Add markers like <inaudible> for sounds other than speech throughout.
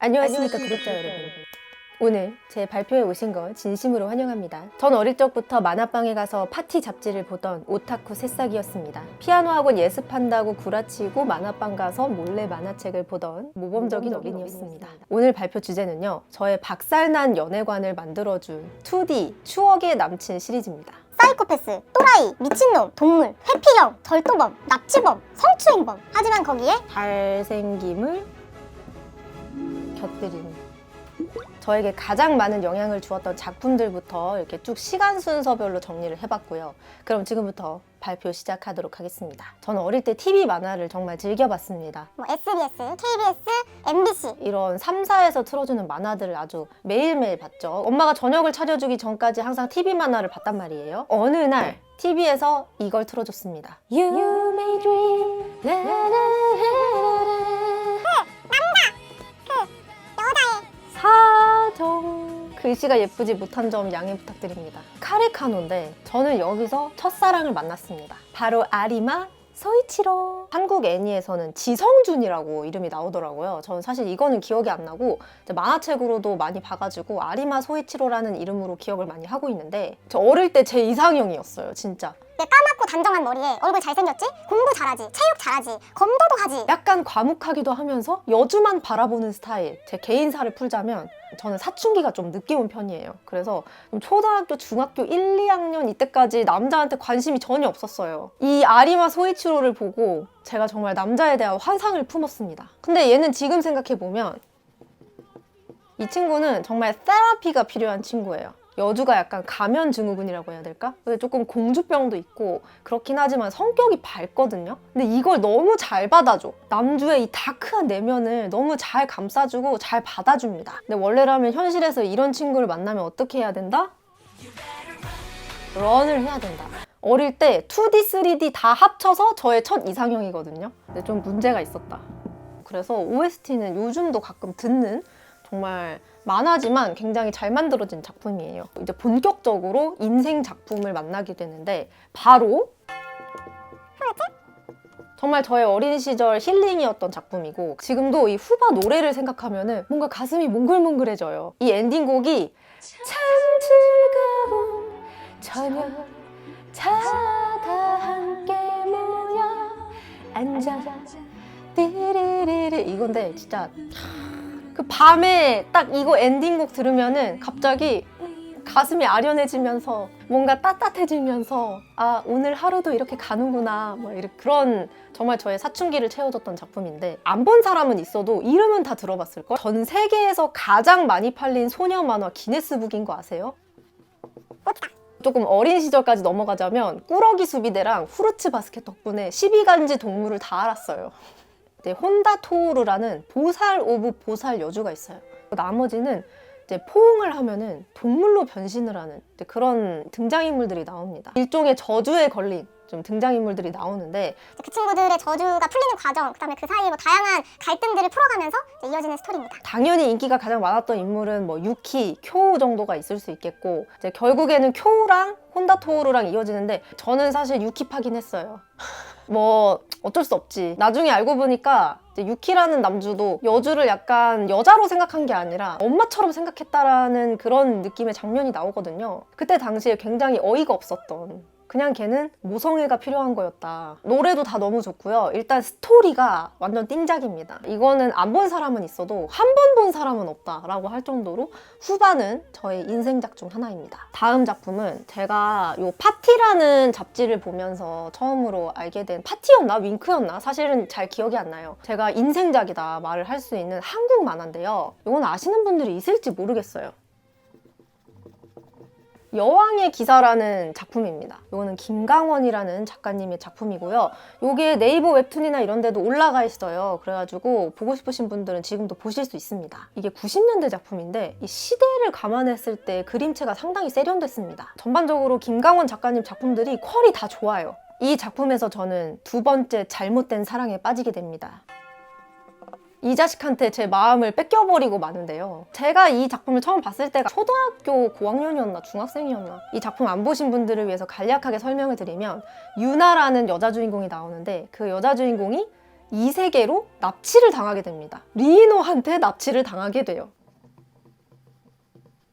안녕하십니까 구독자 여러분. 오늘 제 발표에 오신 걸 진심으로 환영합니다. 전 어릴 적부터 만화방에 가서 파티 잡지를 보던 오타쿠 새싹이었습니다. 피아노 학원 예습한다고 구라치고 만화방 가서 몰래 만화책을 보던 모범적인 어린이였습니다. 오늘 발표 주제는요. 저의 박살난 연애관을 만들어준 2D 추억의 남친 시리즈입니다. 사이코패스, 또라이, 미친놈, 동물, 회피형, 절도범, 납치범, 성추행범. 하지만 거기에 잘생김을 곁들이는 저에게 가장 많은 영향을 주었던 작품들부터 이렇게 쭉 시간 순서별로 정리를 해봤고요. 그럼 지금부터 발표 시작하도록 하겠습니다. 저는 어릴 때 TV 만화를 정말 즐겨봤습니다. 뭐 SBS, KBS, MBC. 이런 3사에서 틀어주는 만화들을 아주 매일매일 봤죠. 엄마가 저녁을 차려주기 전까지 항상 TV 만화를 봤단 말이에요. 어느 날 TV에서 이걸 틀어줬습니다. You may dream. 사정 글씨가 예쁘지 못한 점 양해 부탁드립니다. 카레카노인데 저는 여기서 첫사랑을 만났습니다. 바로 아리마 소이치로 한국 애니에서는 지성준이라고 이름이 나오더라고요. 저는 사실 이거는 기억이 안 나고 만화책으로도 많이 봐가지고 아리마 소이치로라는 이름으로 기억을 많이 하고 있는데 저 어릴 때 제 이상형이었어요, 진짜. 내 까맣고 단정한 머리에 얼굴 잘생겼지? 공부 잘하지? 체육 잘하지? 검도도 하지? 약간 과묵하기도 하면서 여주만 바라보는 스타일. 제 개인사를 풀자면 저는 사춘기가 좀 늦게 온 편이에요. 그래서 좀 초등학교, 중학교 1, 2학년 이때까지 남자한테 관심이 전혀 없었어요. 이 아리마 소이치로를 보고 제가 정말 남자에 대한 환상을 품었습니다. 근데 얘는 지금 생각해보면 이 친구는 정말 세라피가 필요한 친구예요. 여주가 약간 가면 증후군이라고 해야 될까? 조금 공주병도 있고 그렇긴 하지만 성격이 밝거든요. 근데 이걸 너무 잘 받아줘. 남주의 이 다크한 내면을 너무 잘 감싸주고 잘 받아줍니다. 근데 원래라면 현실에서 이런 친구를 만나면 어떻게 해야 된다? 런을 해야 된다. 어릴 때 2D, 3D 다 합쳐서 저의 첫 이상형이거든요. 근데 좀 문제가 있었다. 그래서 OST는 요즘도 가끔 듣는 정말 만화지만 굉장히 잘 만들어진 작품이에요. 이제 본격적으로 인생 작품을 만나게 되는데 바로 정말 저의 어린 시절 힐링이었던 작품이고 지금도 이 후바 노래를 생각하면은 뭔가 가슴이 몽글몽글해져요. 이 엔딩곡이 참 즐거운 저녁 자다 함께 모여 앉아 띠리리리 이건데 진짜 그 밤에 딱 이거 엔딩곡 들으면은 갑자기 가슴이 아련해지면서 뭔가 따뜻해지면서 아 오늘 하루도 이렇게 가는구나 뭐 이런 그런 정말 저의 사춘기를 채워줬던 작품인데 안 본 사람은 있어도 이름은 다 들어봤을 걸. 전 세계에서 가장 많이 팔린 소녀 만화 기네스북인 거 아세요? 조금 어린 시절까지 넘어가자면 꾸러기 수비대랑 후르츠 바스켓 덕분에 12간지 동물을 다 알았어요. 네, 혼다 토우르라는 보살 오브 보살 여주가 있어요. 나머지는 이제 포옹을 하면은 동물로 변신을 하는 이제 그런 등장인물들이 나옵니다. 일종의 저주에 걸린 좀 등장인물들이 나오는데 그 친구들의 저주가 풀리는 과정, 그다음에 그 사이에 뭐 다양한 갈등들을 풀어가면서 이제 이어지는 스토리입니다. 당연히 인기가 가장 많았던 인물은 뭐 유키, 쿄우 정도가 있을 수 있겠고 이제 결국에는 쿄우랑 혼다 토우르랑 이어지는데 저는 사실 유키파긴 했어요. 뭐 어쩔 수 없지. 나중에 알고 보니까 유키라는 남주도 여주를 약간 여자로 생각한 게 아니라 엄마처럼 생각했다라는 그런 느낌의 장면이 나오거든요. 그때 당시에 굉장히 어이가 없었던 그냥 걔는 모성애가 필요한 거였다. 노래도 다 너무 좋고요. 일단 스토리가 완전 띵작입니다. 이거는 안 본 사람은 있어도 한 번 본 사람은 없다라고 할 정도로 후반은 저의 인생작 중 하나입니다. 다음 작품은 제가 요 파티라는 잡지를 보면서 처음으로 알게 된 파티였나 윙크였나 사실은 잘 기억이 안 나요. 제가 인생작이다 말을 할 수 있는 한국 만화인데요. 이건 아시는 분들이 있을지 모르겠어요. 여왕의 기사라는 작품입니다. 이거는 김강원이라는 작가님의 작품이고요. 이게 네이버 웹툰이나 이런 데도 올라가 있어요. 그래가지고 보고 싶으신 분들은 지금도 보실 수 있습니다. 이게 90년대 작품인데 이 시대를 감안했을 때 그림체가 상당히 세련됐습니다. 전반적으로 김강원 작가님 작품들이 퀄이 다 좋아요. 이 작품에서 저는 두 번째 잘못된 사랑에 빠지게 됩니다. 이 자식한테 제 마음을 뺏겨버리고 마는데요. 제가 이 작품을 처음 봤을 때가 초등학교 고학년이었나 중학생이었나 이 작품 안 보신 분들을 위해서 간략하게 설명을 드리면 유나라는 여자 주인공이 나오는데 그 여자 주인공이 이 세계로 납치를 당하게 됩니다. 리노한테 납치를 당하게 돼요.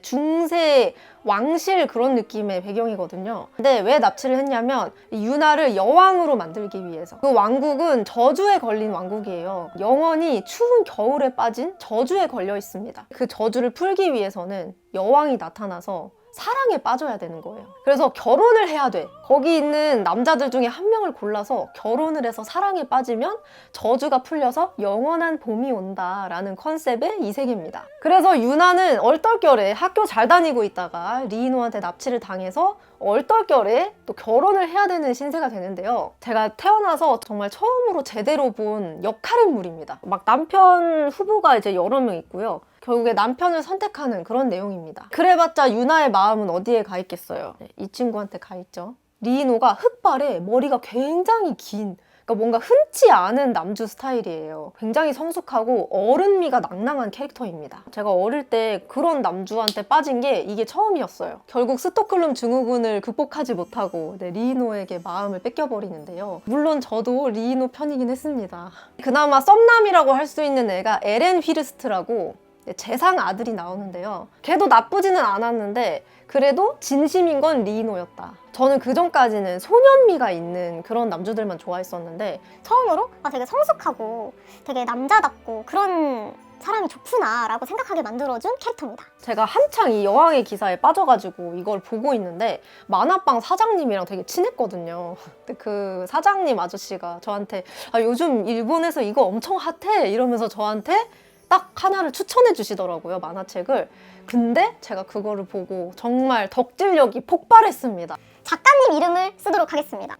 중세 왕실 그런 느낌의 배경이거든요. 근데 왜 납치를 했냐면 이 유나를 여왕으로 만들기 위해서. 그 왕국은 저주에 걸린 왕국이에요. 영원히 추운 겨울에 빠진 저주에 걸려 있습니다. 그 저주를 풀기 위해서는 여왕이 나타나서 사랑에 빠져야 되는 거예요. 그래서 결혼을 해야 돼. 거기 있는 남자들 중에 한 명을 골라서 결혼을 해서 사랑에 빠지면 저주가 풀려서 영원한 봄이 온다라는 컨셉의 이 세계입니다. 그래서 유나는 얼떨결에 학교 잘 다니고 있다가 리이노한테 납치를 당해서 얼떨결에 또 결혼을 해야 되는 신세가 되는데요. 제가 태어나서 정말 처음으로 제대로 본 역할인물입니다. 막 남편 후보가 이제 여러 명 있고요. 결국에 남편을 선택하는 그런 내용입니다. 그래봤자 유나의 마음은 어디에 가 있겠어요? 네, 이 친구한테 가 있죠. 리노가 흑발에 머리가 굉장히 긴 그러니까 뭔가 흔치 않은 남주 스타일이에요. 굉장히 성숙하고 어른미가 낭낭한 캐릭터입니다. 제가 어릴 때 그런 남주한테 빠진 게 이게 처음이었어요. 결국 스톡홀름 증후군을 극복하지 못하고 네, 리노에게 마음을 뺏겨버리는데요. 물론 저도 리노 편이긴 했습니다. 그나마 썸남이라고 할 수 있는 애가 에렌 휘르스트라고 네, 재상 아들이 나오는데요. 걔도 나쁘지는 않았는데 그래도 진심인 건 리노였다. 저는 그 전까지는 소년미가 있는 그런 남주들만 좋아했었는데 처음으로 아 되게 성숙하고 되게 남자답고 그런 사람이 좋구나라고 생각하게 만들어준 캐릭터입니다. 제가 한창 이 여왕의 기사에 빠져가지고 이걸 보고 있는데 만화방 사장님이랑 되게 친했거든요. 근데 그 사장님 아저씨가 저한테 아, 요즘 일본에서 이거 엄청 핫해 이러면서 저한테 딱 하나를 추천해 주시더라고요 만화책을. 근데 제가 그거를 보고 정말 덕질력이 폭발했습니다. 작가님 이름을 쓰도록 하겠습니다.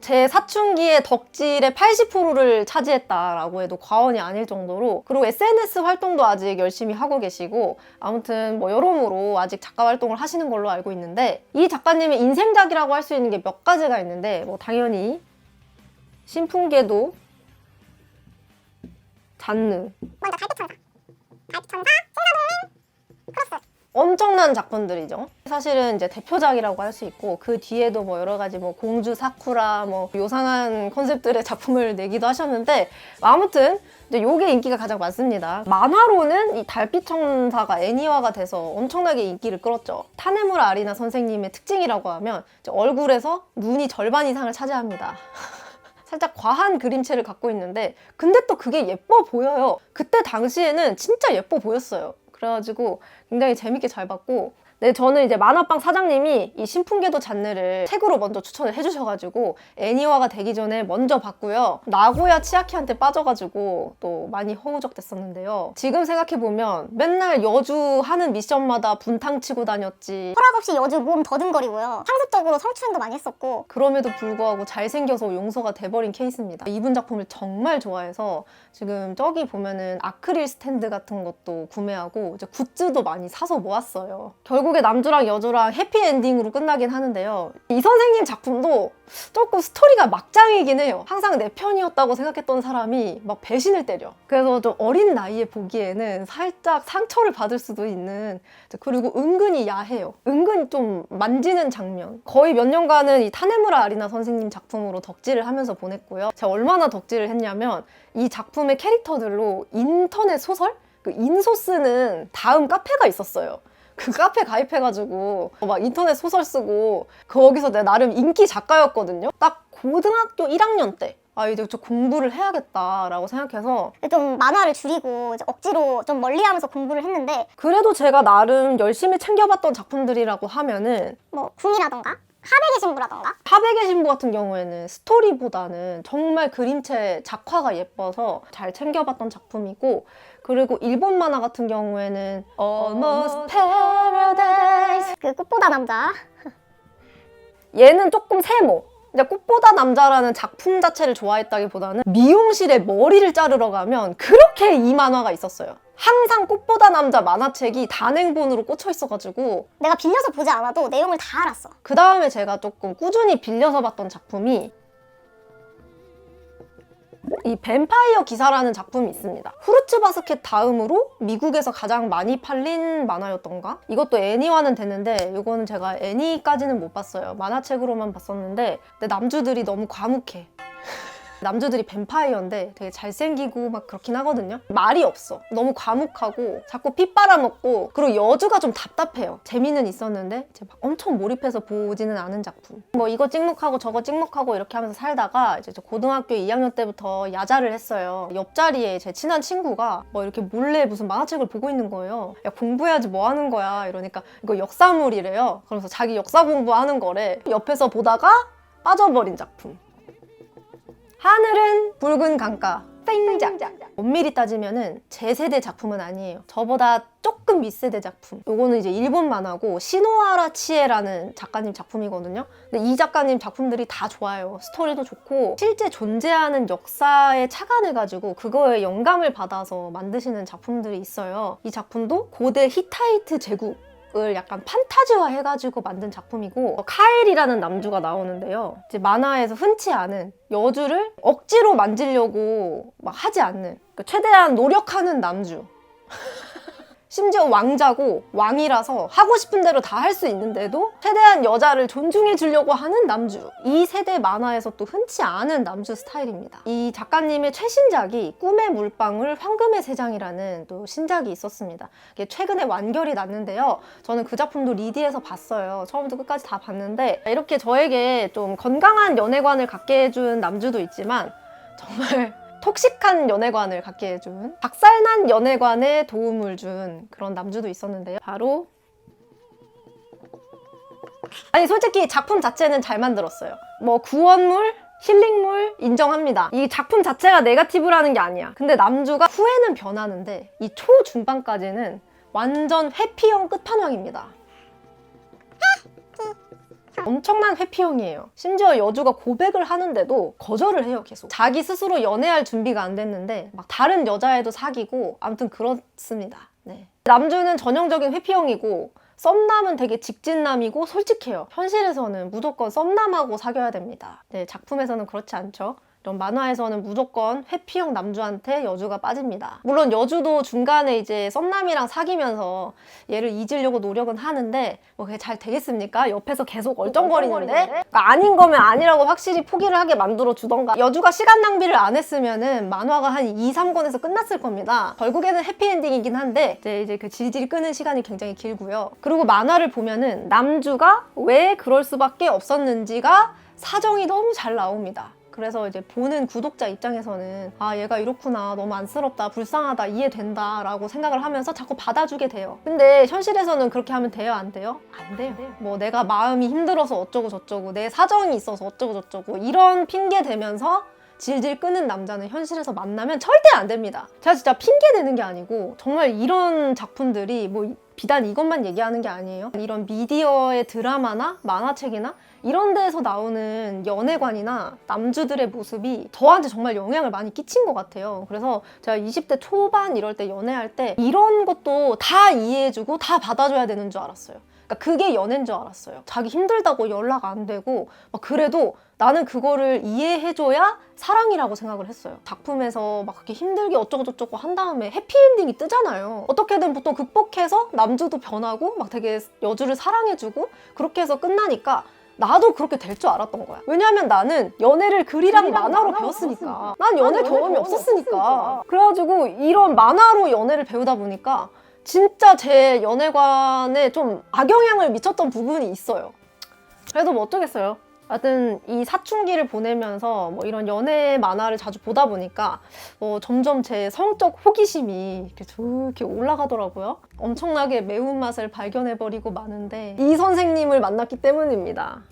제 사춘기의 덕질의 80%를 차지했다라고 해도 과언이 아닐 정도로 그리고 SNS 활동도 아직 열심히 하고 계시고 아무튼 뭐 여러모로 아직 작가 활동을 하시는 걸로 알고 있는데 이 작가님의 인생작이라고 할 수 있는 게 몇 가지가 있는데 뭐 당연히 신풍계도 잔느 먼저 달빛천사, 달빛천사, 엄청난 작품들이죠. 사실은 이제 대표작이라고 할 수 있고 그 뒤에도 뭐 여러 가지 뭐 공주 사쿠라 뭐 요상한 컨셉들의 작품을 내기도 하셨는데 아무튼 이제 요게 인기가 가장 많습니다. 만화로는 이 달빛 천사가 애니화가 돼서 엄청나게 인기를 끌었죠. 타네무라 아리나 선생님의 특징이라고 하면 얼굴에서 눈이 절반 이상을 차지합니다. <laughs> 살짝 과한 그림체를 갖고 있는데 근데 또 그게 예뻐 보여요. 그때 당시에는 진짜 예뻐 보였어요. 그래가지고 굉장히 재밌게 잘 봤고 네, 저는 이제 만화방 사장님이 이 신풍계도 잔느를 책으로 먼저 추천을 해주셔가지고 애니화가 되기 전에 먼저 봤고요. 나고야 치아키한테 빠져가지고 또 많이 허우적댔었는데요. 지금 생각해보면 맨날 여주 하는 미션마다 분탕 치고 다녔지. 허락 없이 여주 몸 더듬거리고요. 상습적으로 성추행도 많이 했었고 그럼에도 불구하고 잘생겨서 용서가 돼버린 케이스입니다. 이분 작품을 정말 좋아해서 지금 저기 보면은 아크릴 스탠드 같은 것도 구매하고 이제 굿즈도 많이 사서 모았어요. 결국 에 남주랑 여주랑 해피엔딩으로 끝나긴 하는데요. 이 선생님 작품도 조금 스토리가 막장이긴 해요. 항상 내 편이었다고 생각했던 사람이 막 배신을 때려. 그래서 좀 어린 나이에 보기에는 살짝 상처를 받을 수도 있는 그리고 은근히 야해요. 은근 좀 만지는 장면. 거의 몇 년간은 이 타네무라 아리나 선생님 작품으로 덕질을 하면서 보냈고요. 제가 얼마나 덕질을 했냐면 이 작품의 캐릭터들로 인터넷 소설? 그 인소 쓰는 다음 카페가 있었어요. 그 카페 가입해가지고 막 인터넷 소설 쓰고 거기서 내가 나름 인기 작가였거든요. 딱 고등학교 1학년 때. 아, 이제 저 공부를 해야겠다라고 생각해서 좀 만화를 줄이고 억지로 좀 멀리하면서 공부를 했는데 그래도 제가 나름 열심히 챙겨봤던 작품들이라고 하면은 뭐 궁이라던가 하백의 신부라던가? 하백의 신부 같은 경우에는 스토리보다는 정말 그림체 작화가 예뻐서 잘 챙겨봤던 작품이고 그리고 일본 만화 같은 경우에는 Almost Paradise. 그 꽃보다 남자. 얘는 조금 세모 이제 꽃보다 남자라는 작품 자체를 좋아했다기보다는 미용실에 머리를 자르러 가면 그렇게 이 만화가 있었어요. 항상 꽃보다 남자 만화책이 단행본으로 꽂혀 있어가지고 내가 빌려서 보지 않아도 내용을 다 알았어. 그 다음에 제가 조금 꾸준히 빌려서 봤던 작품이 이 뱀파이어 기사라는 작품이 있습니다. 후르츠 바스켓 다음으로 미국에서 가장 많이 팔린 만화였던가? 이것도 애니화는 됐는데 이거는 제가 애니까지는 못 봤어요. 만화책으로만 봤었는데 근데 남주들이 너무 과묵해. 남주들이 뱀파이어인데 되게 잘생기고 막 그렇긴 하거든요. 말이 없어. 너무 과묵하고 자꾸 피 빨아먹고 그리고 여주가 좀 답답해요. 재미는 있었는데 막 엄청 몰입해서 보지는 않은 작품. 뭐 이거 찍먹하고 저거 찍먹하고 이렇게 하면서 살다가 이제 저 고등학교 2학년 때부터 야자를 했어요. 옆자리에 제 친한 친구가 뭐 이렇게 몰래 무슨 만화책을 보고 있는 거예요. 야 공부해야지 뭐 하는 거야 이러니까 이거 역사물이래요. 그러면서 자기 역사 공부하는 거래. 옆에서 보다가 빠져버린 작품. 하늘은 붉은 강가. 땡작. 엄밀히 따지면은 제 세대 작품은 아니에요. 저보다 조금 밑세대 작품. 요거는 이제 일본 만화고 시노하라 치에라는 작가님 작품이거든요. 근데 이 작가님 작품들이 다 좋아요. 스토리도 좋고 실제 존재하는 역사에 착안해 가지고 그거에 영감을 받아서 만드시는 작품들이 있어요. 이 작품도 고대 히타이트 제국 을 약간 판타지화 해가지고 만든 작품이고 어, 카엘이라는 남주가 나오는데요. 이제 만화에서 흔치 않은 여주를 억지로 만지려고 막 하지 않는 그러니까 최대한 노력하는 남주. <laughs> 심지어 왕자고 왕이라서 하고 싶은 대로 다 할 수 있는데도 최대한 여자를 존중해 주려고 하는 남주. 이 세대 만화에서 또 흔치 않은 남주 스타일입니다. 이 작가님의 최신작이 꿈의 물방울 황금의 세장이라는 또 신작이 있었습니다. 이게 최근에 완결이 났는데요. 저는 그 작품도 리디에서 봤어요. 처음부터 끝까지 다 봤는데 이렇게 저에게 좀 건강한 연애관을 갖게 해준 남주도 있지만 정말 톡식한 연애관을 갖게 해준 박살난 연애관에 도움을 준 그런 남주도 있었는데요. 바로 아니 솔직히 작품 자체는 잘 만들었어요. 뭐 구원물, 힐링물 인정합니다. 이 작품 자체가 네가티브라는 게 아니야. 근데 남주가 후에는 변하는데 이 초중반까지는 완전 회피형 끝판왕입니다. 엄청난 회피형이에요. 심지어 여주가 고백을 하는데도 거절을 해요, 계속. 자기 스스로 연애할 준비가 안 됐는데 막 다른 여자애도 사귀고 아무튼 그렇습니다. 네. 남주는 전형적인 회피형이고 썸남은 되게 직진남이고 솔직해요. 현실에서는 무조건 썸남하고 사귀어야 됩니다. 네, 작품에서는 그렇지 않죠. 이런 만화에서는 무조건 회피형 남주한테 여주가 빠집니다. 물론 여주도 중간에 이제 썸남이랑 사귀면서 얘를 잊으려고 노력은 하는데 뭐 그게 잘 되겠습니까? 옆에서 계속 얼쩡거리는데 그러니까 아닌 거면 아니라고 확실히 포기를 하게 만들어 주던가 여주가 시간 낭비를 안 했으면은 만화가 한 2, 3권에서 끝났을 겁니다. 결국에는 해피엔딩이긴 한데 이제, 이제 그 질질 끄는 시간이 굉장히 길고요. 그리고 만화를 보면은 남주가 왜 그럴 수밖에 없었는지가 사정이 너무 잘 나옵니다. 그래서 이제 보는 구독자 입장에서는 아 얘가 이렇구나 너무 안쓰럽다 불쌍하다 이해된다 라고 생각을 하면서 자꾸 받아주게 돼요 근데 현실에서는 그렇게 하면 돼요 안 돼요? 안 돼요 뭐 내가 마음이 힘들어서 어쩌고 저쩌고 내 사정이 있어서 어쩌고 저쩌고 이런 핑계 대면서 질질 끄는 남자는 현실에서 만나면 절대 안 됩니다. 제가 진짜 핑계 대는 게 아니고 정말 이런 작품들이 뭐 비단 이것만 얘기하는 게 아니에요. 이런 미디어의 드라마나 만화책이나 이런 데에서 나오는 연애관이나 남주들의 모습이 저한테 정말 영향을 많이 끼친 것 같아요. 그래서 제가 20대 초반 이럴 때 연애할 때 이런 것도 다 이해해주고 다 받아줘야 되는 줄 알았어요. 그러니까 그게 연애인 줄 알았어요. 자기 힘들다고 연락 안 되고 막 그래도 나는 그거를 이해해줘야 사랑이라고 생각을 했어요. 작품에서 막 그렇게 힘들게 어쩌고저쩌고 한 다음에 해피엔딩이 뜨잖아요. 어떻게든 보통 극복해서 남주도 변하고 막 되게 여주를 사랑해주고 그렇게 해서 끝나니까 나도 그렇게 될 줄 알았던 거야. 왜냐하면 나는 연애를 글이랑 만화로 배웠으니까. 난 연애 경험이. 없었으니까. 그래가지고 이런 만화로 연애를 배우다 보니까 진짜 제 연애관에 좀 악영향을 미쳤던 부분이 있어요. 그래도 뭐 어쩌겠어요. 하여튼 이 사춘기를 보내면서 뭐 이런 연애 만화를 자주 보다 보니까 뭐 점점 제 성적 호기심이 이렇게 저렇게 올라가더라고요. 엄청나게 매운맛을 발견해버리고 마는데 이 선생님을 만났기 때문입니다.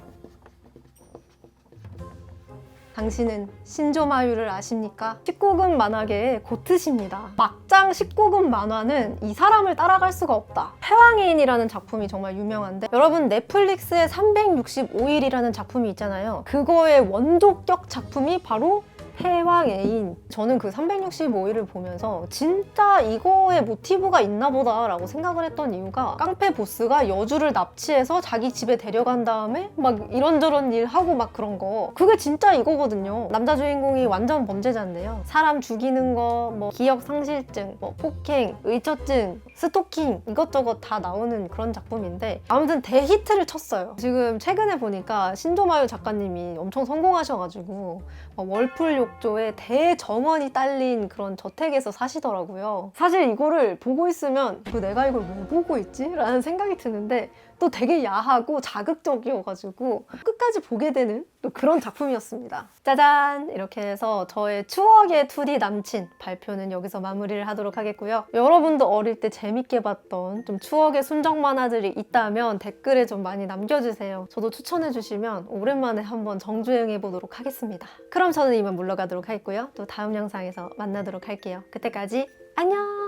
당신은 신조마유를 아십니까? 19금 만화계의 고트십니다. 막장 19금 만화는 이 사람을 따라갈 수가 없다. 패왕애인이라는 작품이 정말 유명한데 여러분 넷플릭스의 365일이라는 작품이 있잖아요. 그거의 원조격 작품이 바로 패왕애인. 저는 그 365일을 보면서 진짜 이거에 모티브가 있나 보다 라고 생각을 했던 이유가 깡패 보스가 여주를 납치해서 자기 집에 데려간 다음에 막 이런저런 일 하고 막 그런 거. 그게 진짜 이거거든요. 남자 주인공이 완전 범죄자인데요. 사람 죽이는 거, 뭐 기억 상실증, 뭐 폭행, 의처증, 스토킹 이것저것 다 나오는 그런 작품인데 아무튼 대히트를 쳤어요. 지금 최근에 보니까 신조마유 작가님이 엄청 성공하셔가지고 막 월풀 욕 조에 대정원이 딸린 그런 저택에서 사시더라고요. 사실 이거를 보고 있으면 이거 내가 이걸 왜 보고 있지? 라는 생각이 드는데 또 되게 야하고 자극적이어가지고 끝까지 보게 되는 또 그런 작품이었습니다. 짜잔! 이렇게 해서 저의 추억의 2D 남친 발표는 여기서 마무리를 하도록 하겠고요. 여러분도 어릴 때 재밌게 봤던 좀 추억의 순정 만화들이 있다면 댓글에 좀 많이 남겨주세요. 저도 추천해주시면 오랜만에 한번 정주행해보도록 하겠습니다. 그럼 저는 이만 물러가도록 하겠고요. 또 다음 영상에서 만나도록 할게요. 그때까지 안녕!